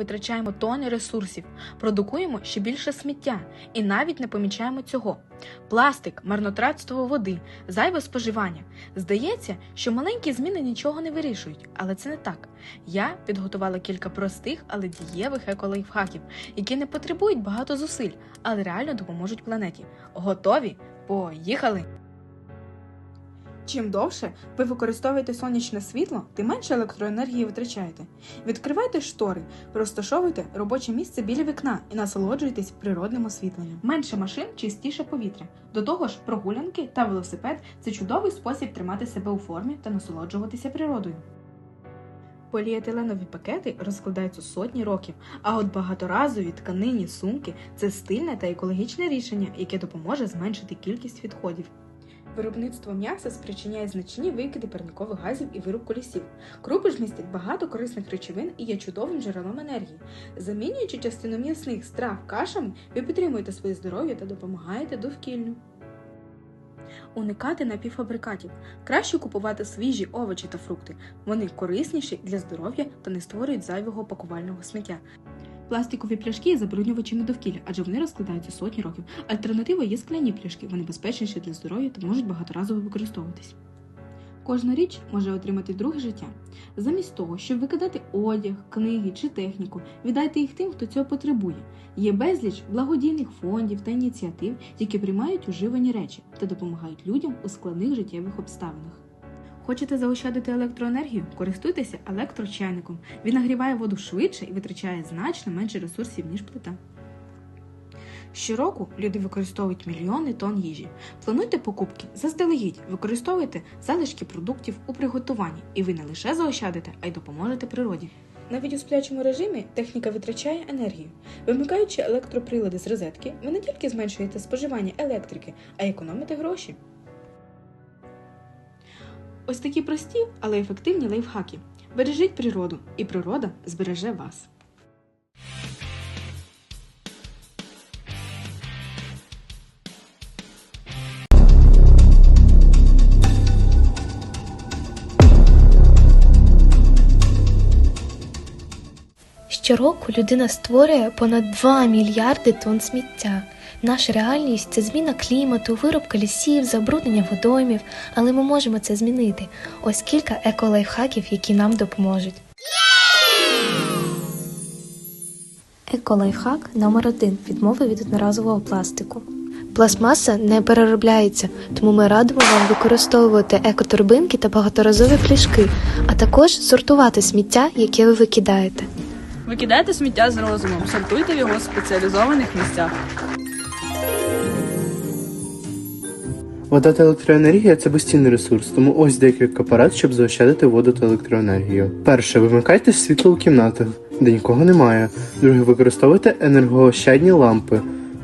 Витрачаємо тони ресурсів, продукуємо ще більше сміття і навіть не помічаємо цього. Пластик, марнотратство води, зайве споживання. Здається, що маленькі зміни нічого не вирішують, але це не так. Я підготувала кілька простих, але дієвих еколайфхаків, які не потребують багато зусиль, але реально допоможуть планеті. Готові? Поїхали! Чим довше ви використовуєте сонячне світло, тим менше електроенергії витрачаєте. Відкривайте штори, розташовуйте робоче місце біля вікна і насолоджуйтесь природним освітленням. Менше машин, чистіше повітря. До того ж, прогулянки та велосипед це чудовий спосіб тримати себе у формі та насолоджуватися природою. Поліетиленові пакети розкладаються сотні років, а от багаторазові тканинні сумки це стильне та екологічне рішення, яке допоможе зменшити кількість відходів. Виробництво м'яса спричиняє значні викиди парникових газів і вирубку лісів. Крупи ж містять багато корисних речовин і є чудовим джерелом енергії. Замінюючи частину м'ясних страв кашами, ви підтримуєте своє здоров'я та допомагаєте довкіллю. Уникати напівфабрикатів. Краще купувати свіжі овочі та фрукти. Вони корисніші для здоров'я та не створюють зайвого пакувального сміття. Пластикові пляшки є забруднювачами довкілля, адже вони розкладаються сотні років. Альтернатива є скляні пляшки, вони безпечніші для здоров'я та можуть багаторазово використовуватись. Кожна річ може отримати друге життя. Замість того, щоб викидати одяг, книги чи техніку, віддайте їх тим, хто цього потребує. Є безліч благодійних фондів та ініціатив, які приймають уживані речі та допомагають людям у складних життєвих обставинах. Хочете заощадити електроенергію? Користуйтеся електрочайником. Він нагріває воду швидше і витрачає значно менше ресурсів, ніж плита. Щороку люди використовують мільйони тонн їжі. Плануйте покупки заздалегідь, використовуйте залишки продуктів у приготуванні, і ви не лише заощадите, а й допоможете природі. Навіть у сплячому режимі техніка витрачає енергію. Вимикаючи електроприлади з розетки, ви не тільки зменшуєте споживання електрики, а й економите гроші. Ось такі прості, але ефективні лайфхаки. Бережіть природу, і природа збереже вас. Щороку людина створює понад 2 мільярди тонн сміття. Наша реальність це зміна клімату, вирубка лісів, забруднення водоймів, але ми можемо це змінити. Ось кілька еколайфхаків, які нам допоможуть. Еколайфхак номер 1 відмови від одноразового пластику. Пластмаса не переробляється, тому ми радимо вам використовувати екоторбинки та багаторазові пляшки, а також сортувати сміття, яке ви викидаєте. Викидайте сміття з розумом, сортуйте його в спеціалізованих місцях. Вода та електроенергія це безцінний ресурс, тому ось декілька порад, щоб заощадити воду та електроенергію. Перше, вимикайте світло у кімнатах, де нікого немає. Друге, використовуйте енергоощадні лампи.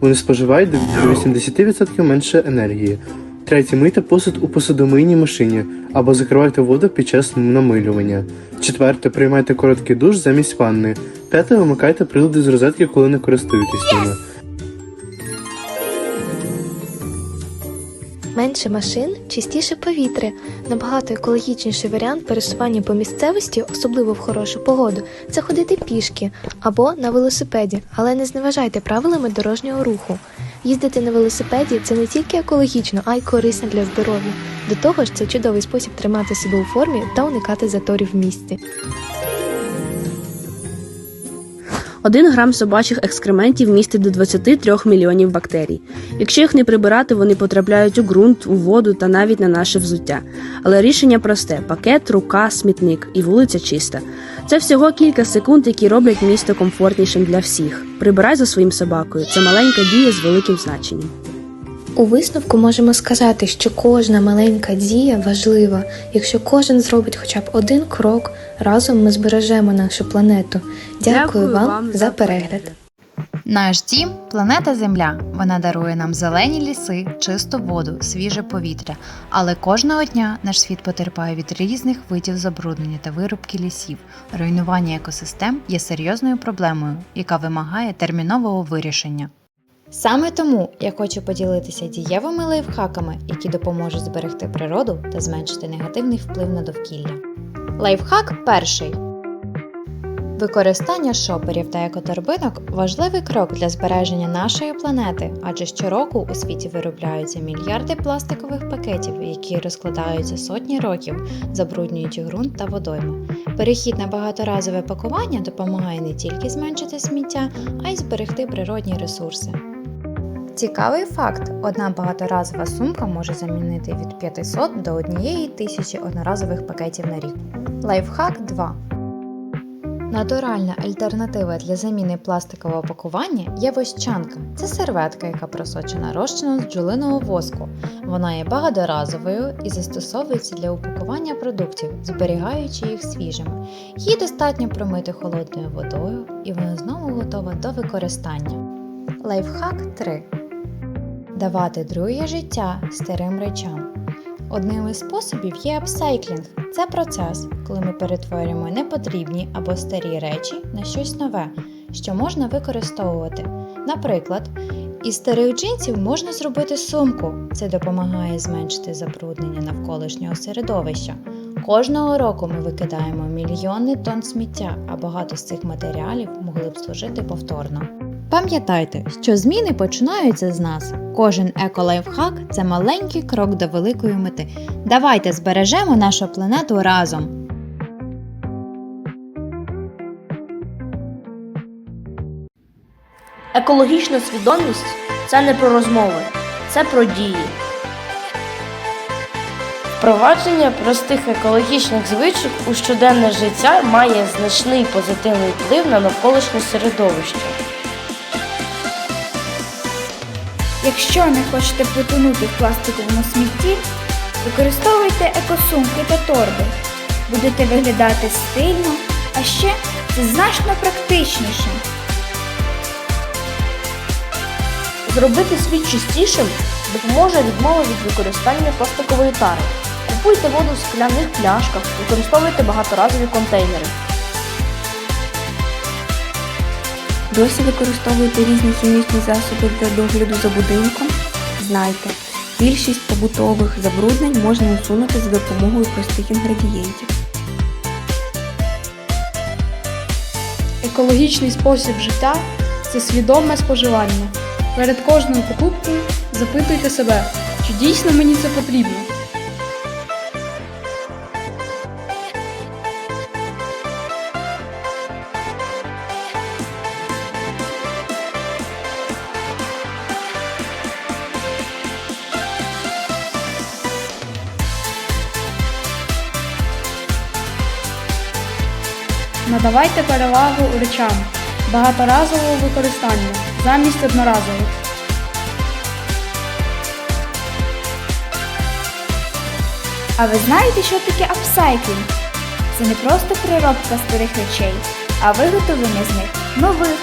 Вони споживають до 80% менше енергії. Третє, мийте посуд у посудомийній машині або закривайте воду під час намилювання. Четверте, приймайте короткий душ замість ванни. П'яте, вимикайте прилади з розетки, коли не користуєтесь ними. Менше машин, чистіше повітря. Набагато екологічніший варіант пересування по місцевості, особливо в хорошу погоду, це ходити пішки або на велосипеді, але не зневажайте правилами дорожнього руху. Їздити на велосипеді це не тільки екологічно, а й корисно для здоров'я. До того ж, це чудовий спосіб тримати себе у формі та уникати заторів в місті. Один грам собачих екскрементів містить до 23 мільйонів бактерій. Якщо їх не прибирати, вони потрапляють у ґрунт, у воду та навіть на наше взуття. Але рішення просте: пакет, рука, смітник і вулиця чиста. Це всього кілька секунд, які роблять місто комфортнішим для всіх. Прибирай за своїм собакою. Це маленька дія з великим значенням. У висновку можемо сказати, що кожна маленька дія важлива. Якщо кожен зробить хоча б один крок, разом ми збережемо нашу планету. Дякую, Дякую вам, вам за за перегляд. Наш дім планета Земля. Вона дарує нам зелені ліси, чисту воду, свіже повітря. Але кожного дня наш світ потерпає від різних видів забруднення та вирубки лісів. Руйнування екосистем є серйозною проблемою, яка вимагає термінового вирішення. Саме тому я хочу поділитися дієвими лайфхаками, які допоможуть зберегти природу та зменшити негативний вплив на довкілля. Лайфхак перший. Використання шоперів та екоторбинок важливий крок для збереження нашої планети, адже щороку у світі виробляються мільярди пластикових пакетів, які розкладаються сотні років, забруднюючи ґрунт та водойми. Перехід на багаторазове пакування допомагає не тільки зменшити сміття, а й зберегти природні ресурси. Цікавий факт: одна багаторазова сумка може замінити від 500 до 1000 одноразових пакетів на рік. Лайфхак 2. Натуральна альтернатива для заміни пластикового пакування є вощанка. Це серветка, яка просочена розчином з бджолиного воску. Вона є багаторазовою і застосовується для упакування продуктів, зберігаючи їх свіжими. Її достатньо промити холодною водою, і вона знову готова до використання. Лайфхак 3. Давати друге життя старим речам. Одним із способів є апсайклінг. Це процес, коли ми перетворюємо непотрібні або старі речі на щось нове, що можна використовувати. Наприклад, із старих джинсів можна зробити сумку. Це допомагає зменшити забруднення навколишнього середовища. Кожного року ми викидаємо мільйони тонн сміття, а багато з цих матеріалів могли б служити повторно. Пам'ятайте, що зміни починаються з нас. Кожен еколайфхак це маленький крок до великої мети. Давайте збережемо нашу планету разом. Екологічна свідомість це не про розмови, це про дії. Впровадження простих екологічних звичок у щоденне життя має значний позитивний вплив на навколишнє середовище. Якщо не хочете потонути в пластиковому смітті, використовуйте екосумки та торби. Будете виглядати стильно, а ще це значно практичніше. Зробити світ чистішим допоможе відмова від використання пластикової тари. Купуйте воду в скляних пляшках, використовуйте багаторазові контейнери. Досі використовуєте різні хімічні засоби для догляду за будинком? Знайте, більшість побутових забруднень можна усунути за допомогою простих інгредієнтів. Екологічний спосіб життя це свідоме споживання. Перед кожною покупкою запитуйте себе, чи дійсно мені це потрібно. Надавайте перевагу речам багаторазового використання замість одноразових. А ви знаєте, що таке апсайклінг? Це не просто переробка старих речей, а виготовлення з них нових.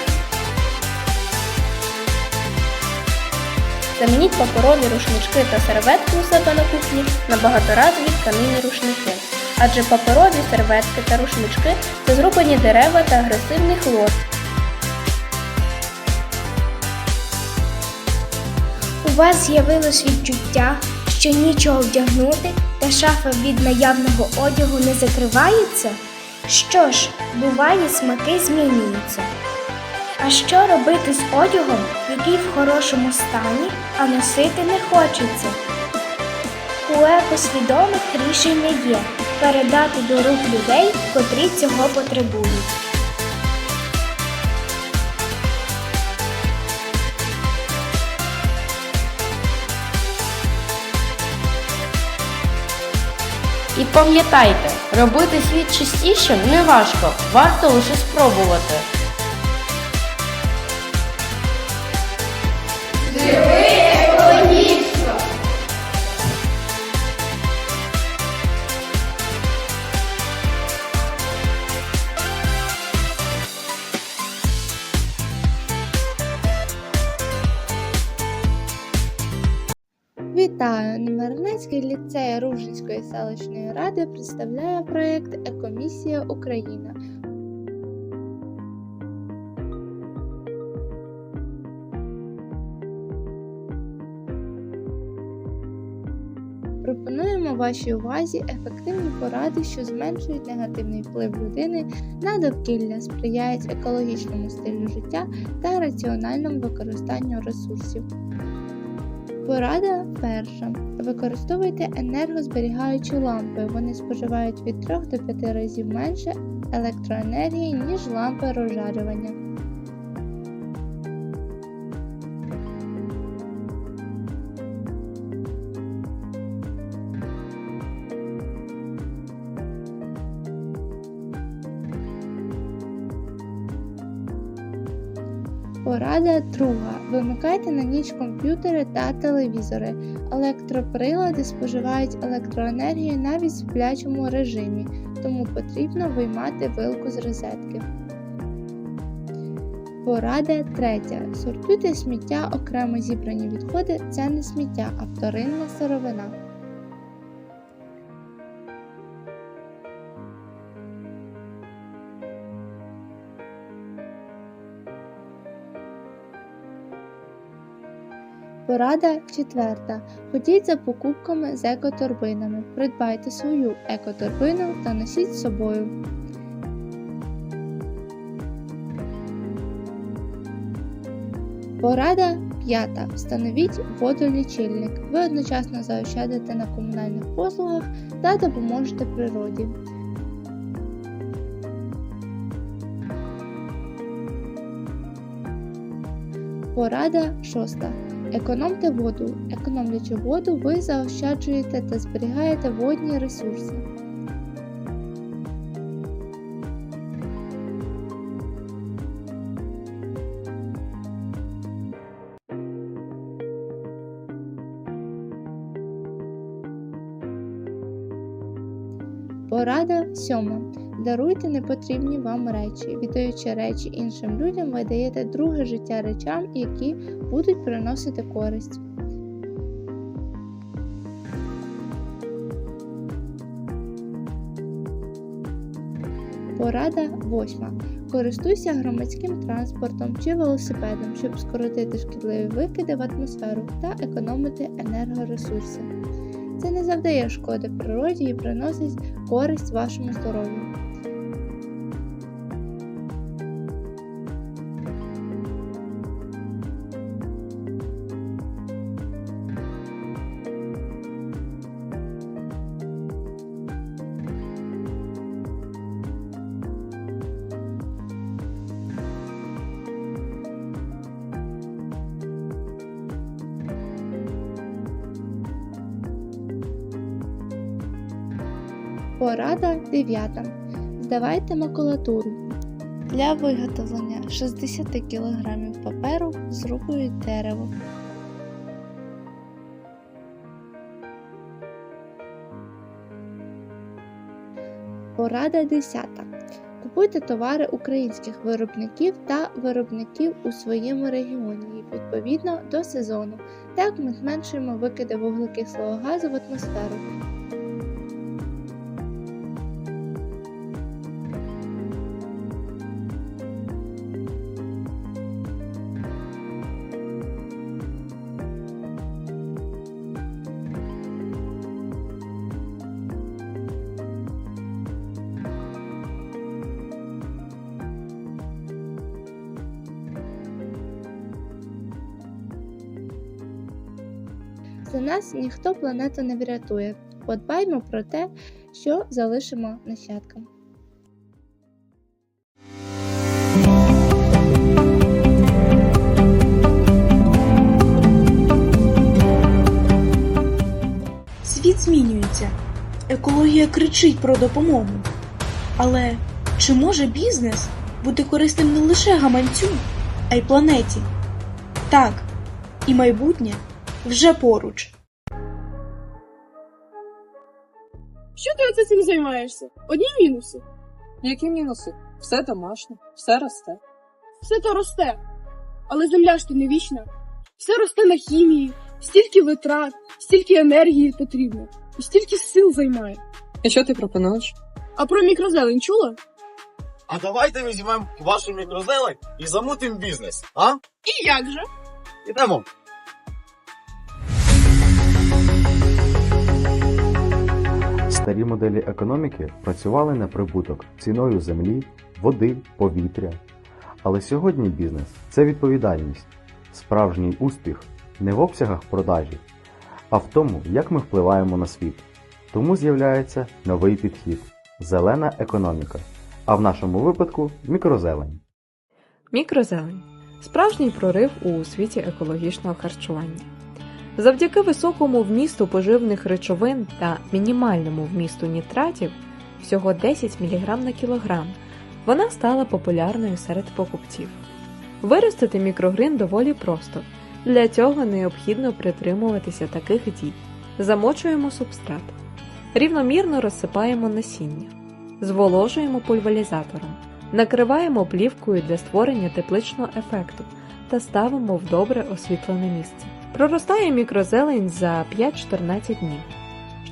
Замініть паперові рушнички та серветки у себе на кухні на багаторазові тканинні рушники. Адже паперові серветки та рушнички це зроблені дерева та агресивних лот. У вас з'явилось відчуття, що нічого вдягнути та шафа від наявного одягу не закривається? Що ж, буває, смаки змінюються. А що робити з одягом, який в хорошому стані, а носити не хочеться? У екосвідомих рішення є передати до рук людей, котрі цього потребують. І пам'ятайте, робити світ чистішим не важко, варто лише спробувати. Вітаю! Немирнецький ліцей Ружинської селищної ради представляє проєкт Екомісія Україна. Пропонуємо вашій увазі ефективні поради, що зменшують негативний вплив людини на довкілля, сприяють екологічному стилю життя та раціональному використанню ресурсів. Порада перша. Використовуйте енергозберігаючі лампи. Вони споживають від 3 до 5 разів менше електроенергії, ніж лампи розжарювання. Порада друга. Вимикайте на ніч комп'ютери та телевізори. Електроприлади споживають електроенергію навіть в сплячому режимі, тому потрібно виймати вилку з розетки. Порада третя. Сортуйте сміття окремо зібрані відходи це не сміття, а вторинна сировина. Порада четверта. Ходіть за покупками з екоторбинами. Придбайте свою екоторбину та носіть з собою. Порада п'ята. Встановіть водолічильник. Ви одночасно заощадите на комунальних послугах та допоможете природі. Порада шоста. Економте воду. Економлячи воду, ви заощаджуєте та зберігаєте водні ресурси. Порада сьома. Даруйте непотрібні вам речі. Віддаючи речі іншим людям, ви даєте друге життя речам, які будуть приносити користь. Порада восьма. Користуйся громадським транспортом чи велосипедом, щоб скоротити шкідливі викиди в атмосферу та економити енергоресурси. Це не завдає шкоди природі і приносить користь вашому здоров'ю. 9. Здавайте макулатуру. Для виготовлення 60 кг паперу зрубують дерево. Порада 10. Купуйте товари українських виробників та виробників у своєму регіоні відповідно до сезону. Так ми зменшуємо викиди вуглекислого газу в атмосферу. Нас ніхто планету не врятує. Подбаймо про те, що залишимо нащадкам. Світ змінюється, екологія кричить про допомогу. Але чи може бізнес бути корисним не лише гаманцю, а й планеті? Так, і майбутнє вже поруч. Що ти оце цим займаєшся? Одні мінуси. Які мінуси? Все домашнє, все росте. Все то росте. Але земля ж то не вічна. Все росте на хімії, стільки витрат, стільки енергії потрібно, і стільки сил займає. І що ти пропонуєш? А про мікрозелень чула? А давайте візьмемо вашу мікрозелень і замутимо бізнес, а? І як же? Ідемо. Старі моделі економіки працювали на прибуток ціною землі, води, повітря. Але сьогодні бізнес це відповідальність, справжній успіх не в обсягах продажі, а в тому, як ми впливаємо на світ. Тому з'являється новий підхід зелена економіка, а в нашому випадку мікрозелень. Мікрозелень справжній прорив у світі екологічного харчування. Завдяки високому вмісту поживних речовин та мінімальному вмісту нітратів всього 10 мг на кілограм, вона стала популярною серед покупців. Виростити мікрогрин доволі просто. Для цього необхідно притримуватися таких дій: замочуємо субстрат, рівномірно розсипаємо насіння, зволожуємо пульверізатором, накриваємо плівкою для створення тепличного ефекту та ставимо в добре освітлене місце. Проростає мікрозелень за 5-14 днів.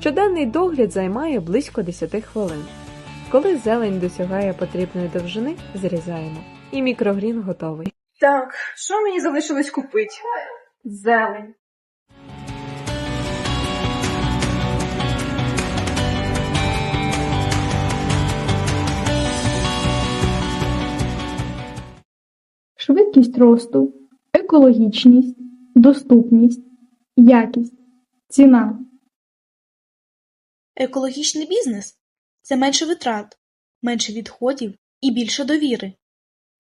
Щоденний догляд займає близько 10 хвилин. Коли зелень досягає потрібної довжини, зрізаємо. І мікрогрін готовий. Так, що мені залишилось купити? Зелень. Швидкість росту, екологічність, доступність, якість, ціна. Екологічний бізнес це менше витрат, менше відходів і більше довіри.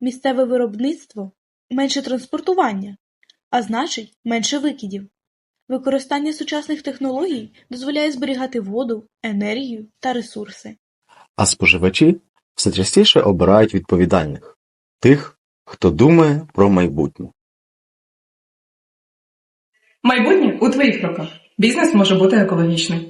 Місцеве виробництво менше транспортування, а значить менше викидів. Використання сучасних технологій дозволяє зберігати воду, енергію та ресурси. А споживачі все частіше обирають відповідальних тих, хто думає про майбутнє. Майбутнє у твоїх руках. Бізнес може бути екологічним.